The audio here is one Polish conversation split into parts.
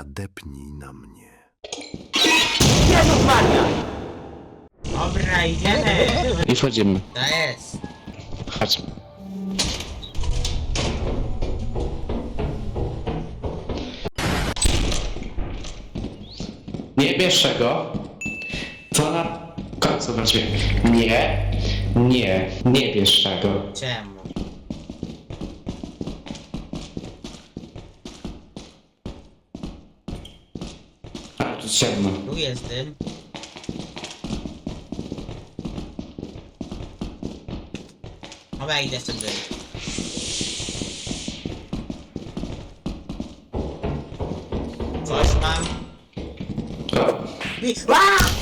nadepnij na mnie. Jezus Maria! Dobra, idziemy! I wchodzimy. To jest! Chodź. Nie bierz tego. To na końcu weźmie. Nie. Nie. Nie bierz tego. Czemu? Tu ciemno. Tu jest dym. Dobra, idę stąd dym. Coś mam. I... Aaa!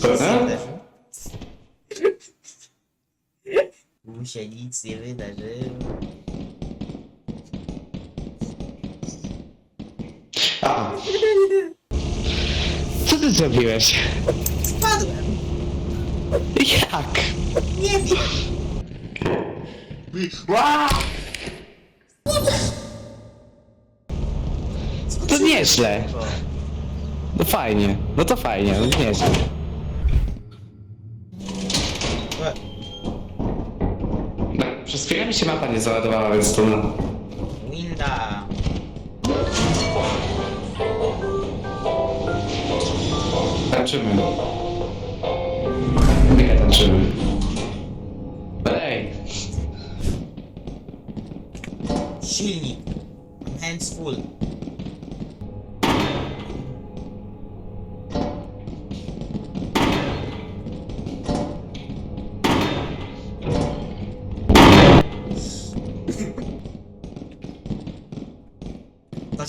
Prawda? Się nic nie wydarzyło. A. Co ty zrobiłeś? Spadłem! Jak? Nie wiem! To nieźle. No fajnie. No to fajnie, no nieźle. Przez chwilę mi się mapa nie załadowała, więc to no. Winda! Tańczymy. Mega tańczymy. Ej, Silnik! Hands full.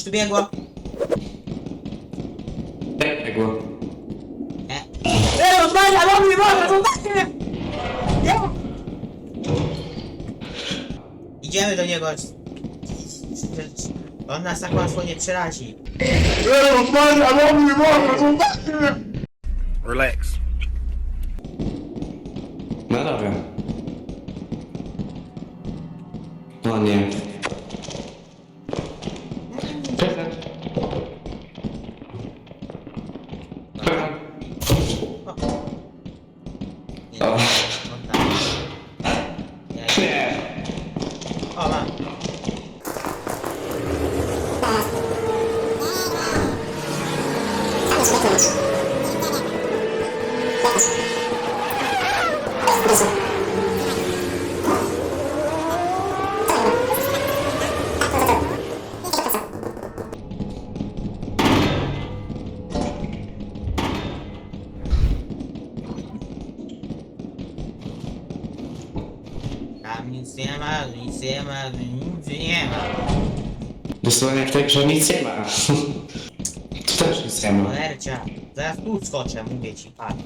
Coś tu biegło? jak biegło? Nie. Ej, Maria, no mnie może, zobaczcie! Nie! Idziemy do niego. On nas tak łatwo nie przerazi. Ej, Maria, no mnie może, zobaczcie! Relax. No dobra. O nie. Nie, O. on tak. Nie. Nie. O, mam. Nic nie ma, nic nie ma, nic nie ma. Dosłownie jak tak, że nic nie ma. Tu też nic nie ma. Cholercia, zaraz tu skoczę, mówię ci, patrz.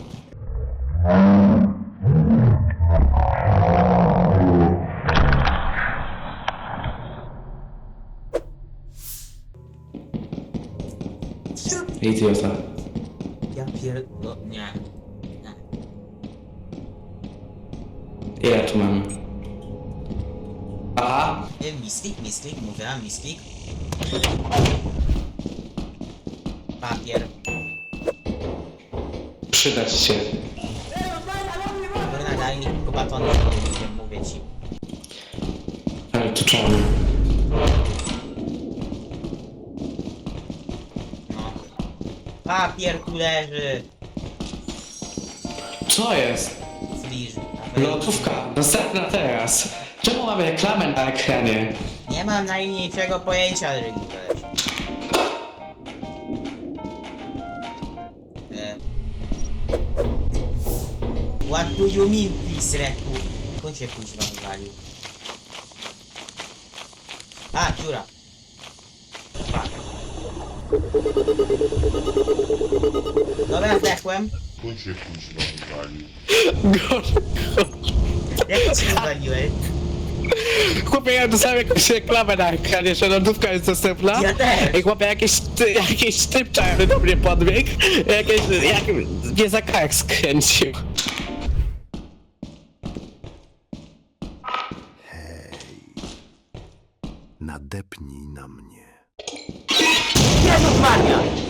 Idiota. Ja pier... Nie. Nie. Ile tu mamy? Mistik, mistik, mówiłam, mistik. Papier. Przydać się. Kurna, daj mi tylko batony, nie mówię ci. Ale tu czarny. No. Papier tu leży. Co jest? Zbliż. Lotówka. Następna teraz. Czemu mamy reklamę na ekranie? Nie mam najmniejszego pojęcia. E. What do you mean, please, Reku? Kto się kuźwa wywalił? A, dziura. Fuck. Dobra, zdechłem. On się kuźwa. Gorzej. Jak ty się wywaliłeś? Chłopie, ja dostałem jakąś reklamę na ekranie, że lodówka jest dostępna. Ja też. I chłopie, jakiś, ty, jakiś typ czarny do mnie podbiegł. Jakieś, jak, mnie za kark skręcił. Nadepnij na mnie. Jezus Maria!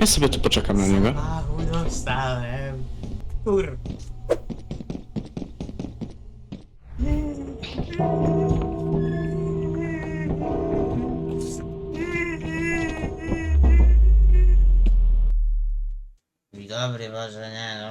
Ja sobie tu poczekam na niego. Dostałem. Kur... Dzień dobry, Boże, nie